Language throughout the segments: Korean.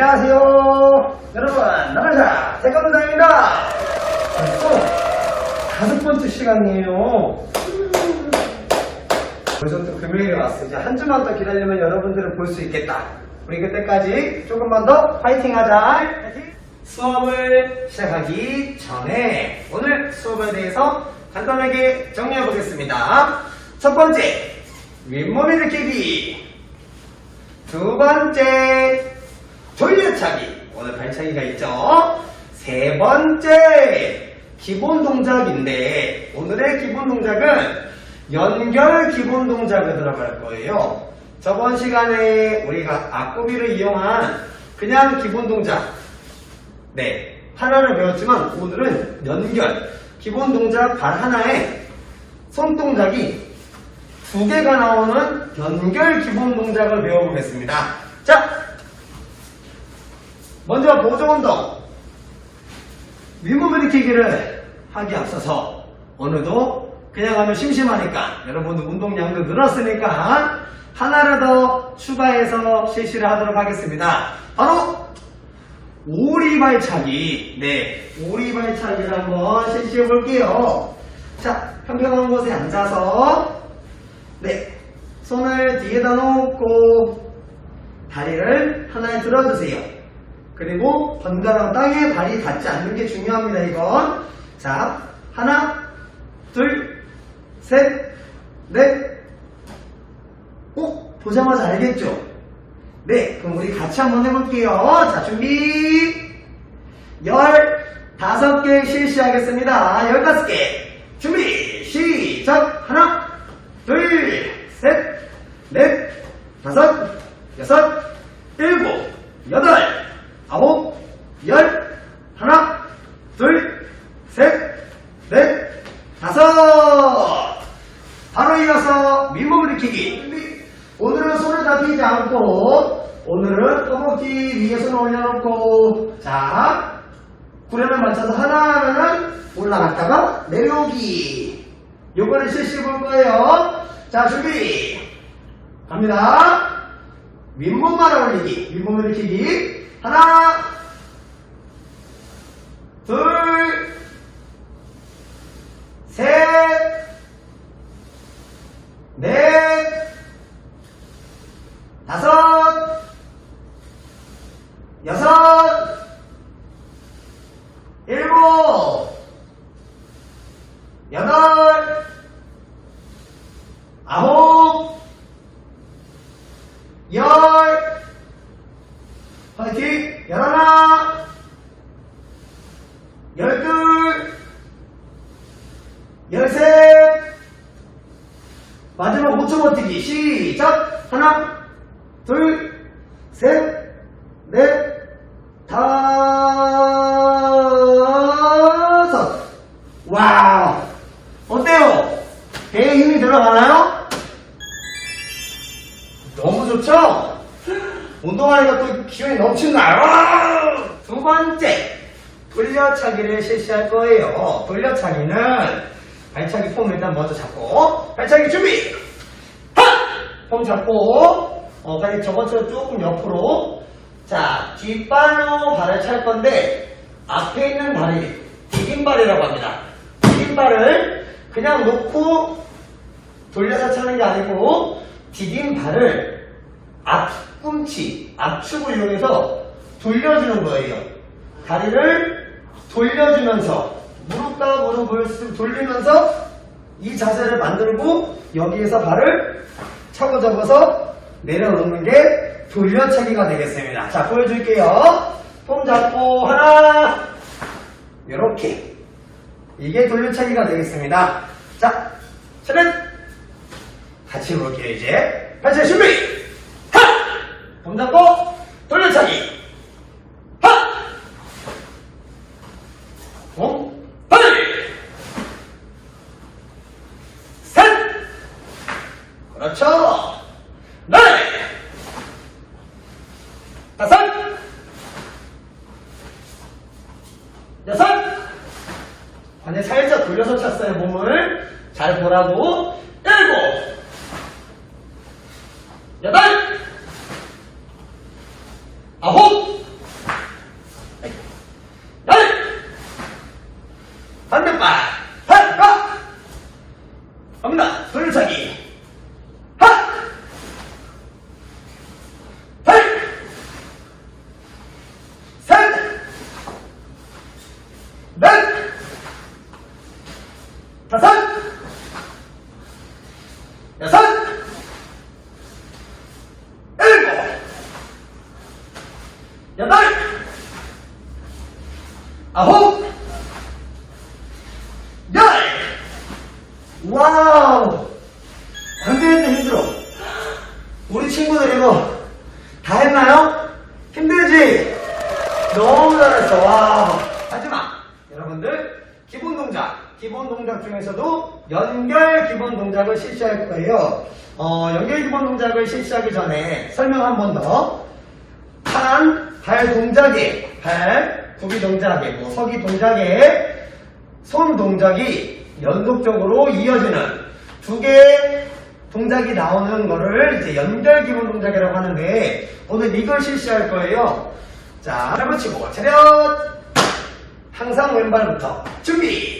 안녕하세요. 여러분, 나가자. 세컨드입니다. 벌써 다섯 번째 시간이에요. 벌써 또 금요일이 왔어. 이제 한 주만 더 기다리면 여러분들을 볼 수 있겠다. 우리 그때까지 조금만 더 파이팅 하자. 수업을 시작하기 전에 오늘 수업에 대해서 간단하게 정리해 보겠습니다. 첫 번째, 윗몸 일으키기. 두 번째, 돌려차기. 오늘 발차기가 있죠. 세 번째, 기본 동작인데, 오늘의 기본 동작은 연결 기본 동작을 들어갈 거예요. 저번 시간에 우리가 앞구비를 이용한 그냥 기본 동작. 네. 하나를 배웠지만 오늘은 연결. 기본 동작 발 하나에 손동작이 두 개가 나오는 연결 기본 동작을 배워보겠습니다. 자, 먼저 보조 운동. 윗몸 일으키기를 하기 앞서서 오늘도 그냥 하면 심심하니까 여러분들 운동량도 늘었으니까 하나를 더 추가해서 실시를 하도록 하겠습니다. 바로 오리발차기. 네, 오리발차기를 한번 실시해 볼게요. 자, 평평한 곳에 앉아서 네, 손을 뒤에다 놓고 다리를 하나에 들어주세요. 그리고 번갈아 땅에 발이 닿지 않는 게 중요합니다, 이건. 자, 하나, 둘, 셋, 넷. 어? 보자마자 알겠죠? 네, 그럼 우리 같이 한번 해볼게요. 자, 준비. 열 다섯 개 실시하겠습니다. 열다섯 개. 준비, 시작. 하나, 둘, 셋, 넷, 다섯, 여섯, 일곱, 여덟, 아홉, 열, 하나, 둘, 셋, 넷, 다섯. 바로 이어서 윗몸 일으키기. 오늘은 손을 잡히지 않고, 오늘은 허벅지 위에 손을 올려놓고, 자, 구령을 맞춰서 하나하나는 올라갔다가 내려오기. 요거를 실시해 볼 거예요. 자, 준비. 갑니다. 윗몸만 올리기. 윗몸 일으키기. 하나, 둘, 셋, 넷, 다섯, 여섯, 일곱, 여덟, 아홉, 열, 화이팅! 열하나, 열둘, 열셋, 마지막 5초 버티기 시작! 하나, 둘, 셋, 넷, 다섯. 와우! 어때요? 배에 힘이 들어가나요? 너무 좋죠? 운동하니까 또 기운이. 와우! 두 번째, 돌려차기를 실시할 거예요. 돌려차기는 발차기 폼 일단 먼저 잡고 발차기 준비! 하! 폼 잡고 어, 발이 저번처럼 조금 옆으로 자 뒷발로 발을 찰 건데 앞에 있는 발이 디딤발이라고 합니다. 디딤발을 그냥 놓고 돌려서 차는 게 아니고 디딤발을 앞꿈치, 앞축을 이용해서 돌려주는 거예요. 다리를 돌려주면서 무릎을 쓱 돌리면서 이 자세를 만들고 여기에서 발을 차고 접어서 내려놓는 게 돌려차기가 되겠습니다. 자, 보여줄게요. 폼 잡고 하나 이렇게 이게 돌려차기가 되겠습니다. 자, 차는 같이 해볼게요 이제 발차 준비 하! 폼 잡고 돌려차기 하! 어? 하나 셋 그렇죠 넷 다섯 여섯 반대 돌려서 찼어요 몸을 잘 보라고. 일곱. 여덟. 아홉, 열, 반대발, 하가, 갑니다. 돌차기, 하, 달, 셋, 넷, 다섯, 여섯, 일곱, 여덟, 아홉, 열! 와우! 완전히 힘들어. 우리 친구들 이거 다 했나요? 힘들지? 너무 잘했어. 와. 하지만 여러분들 기본 동작, 기본 동작 중에서도 연결 기본 동작을 실시할 거예요. 어, 연결 기본 동작을 실시하기 전에 설명 한 번 더. 한, 발 동작에, 발, 구기 동작에, 뭐 서기 동작에, 손 동작이 연속적으로 이어지는 두 개의 동작이 나오는 거를 이제 연결 기본 동작이라고 하는데 오늘 이걸 실시할 거예요. 자, 잘 붙이고 차렷! 항상 왼발부터 준비!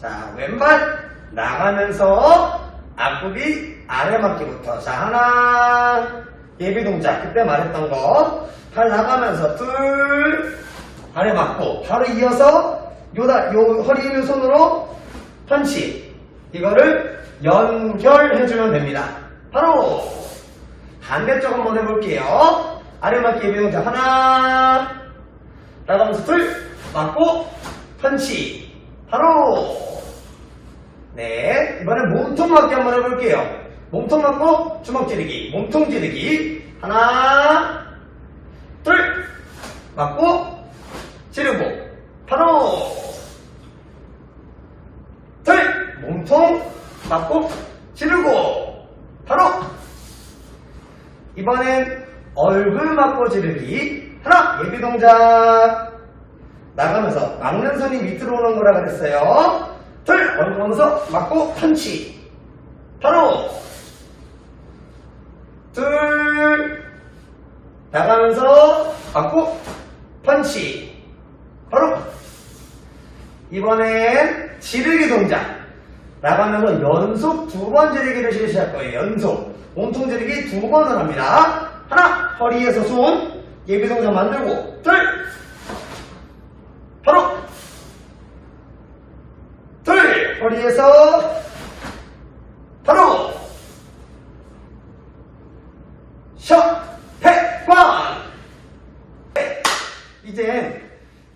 자, 왼발 나가면서 앞구비 아래 맞기부터. 자, 하나. 예비 동작. 그때 말했던 거. 발 나가면서 둘. 아래 맞고. 바로 이어서 요다, 요 허리 있는 손으로 펀치. 이거를 연결해주면 됩니다. 바로 반대쪽 한번 해볼게요. 아래 맞기 예비 동작. 하나. 나가면서 둘. 맞고. 펀치. 바로. 네, 이번엔 몸통 맞기 한번 해볼게요. 몸통 맞고 주먹 찌르기, 몸통 찌르기. 하나, 둘, 맞고 찌르고. 바로 둘, 몸통 맞고 찌르고. 바로 이번엔 얼굴 맞고 지르기. 하나, 예비 동작. 나가면서 막는 손이 밑으로 오는 거라 그랬어요. 둘, 보면서 맞고 펀치. 바로 둘, 나가면서 맞고 펀치. 바로 이번엔 지르기 동작. 나가면서 연속 두 번 지르기를 실시할 거예요. 연속. 몸통 지르기 두 번을 합니다. 하나, 허리에서 손. 예비 동작 만들고. 둘, 바로 둘 허리에서 바로 셔 패권 이젠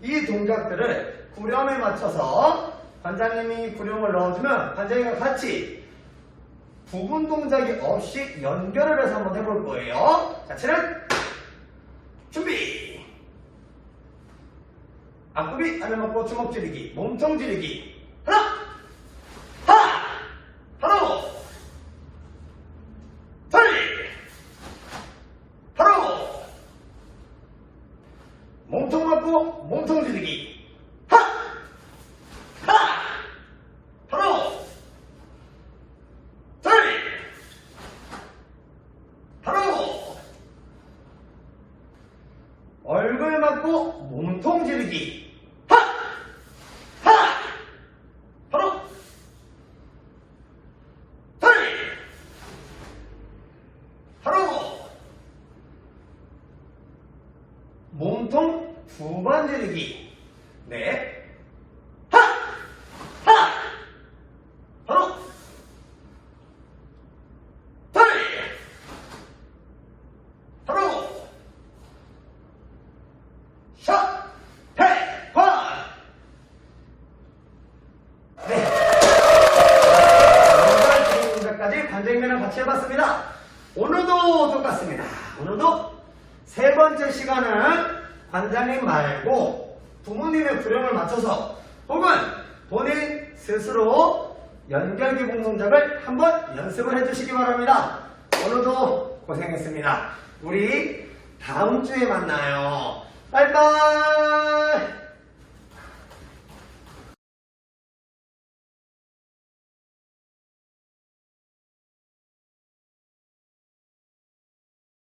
이 동작들을 구령에 맞춰서 관장님이 구령을 넣어주면 관장님과 같이 부분 동작이 없이 연결을 해서 한번 해볼 거예요. 자, 차렷 준비. 앞구비 안에 먹고 주먹 찌르기, 몸통. 하나, 하나, 바로, 둘, 바로, 몸통 맞고 몸통 찌르기. 하나, 하나, 바로, 둘, 바로, 얼굴 맞고 지르기. 하! 하! 바로 둘! 바로 몸통 두번 지르기. 네. 하! 하! 바로 둘! 바로 샷! 패권! 네. 오늘 동작까지 관장면을 같이 해봤습니다. 오늘도 똑같습니다. 오늘도 세 번째 시간은 관장님 말고 부모님의 구령을 맞춰서 혹은 본인 스스로 연결 기본 동작을 한번 연습을 해주시기 바랍니다. 오늘도 고생했습니다. 우리 다음 주에 만나요. 바이바이!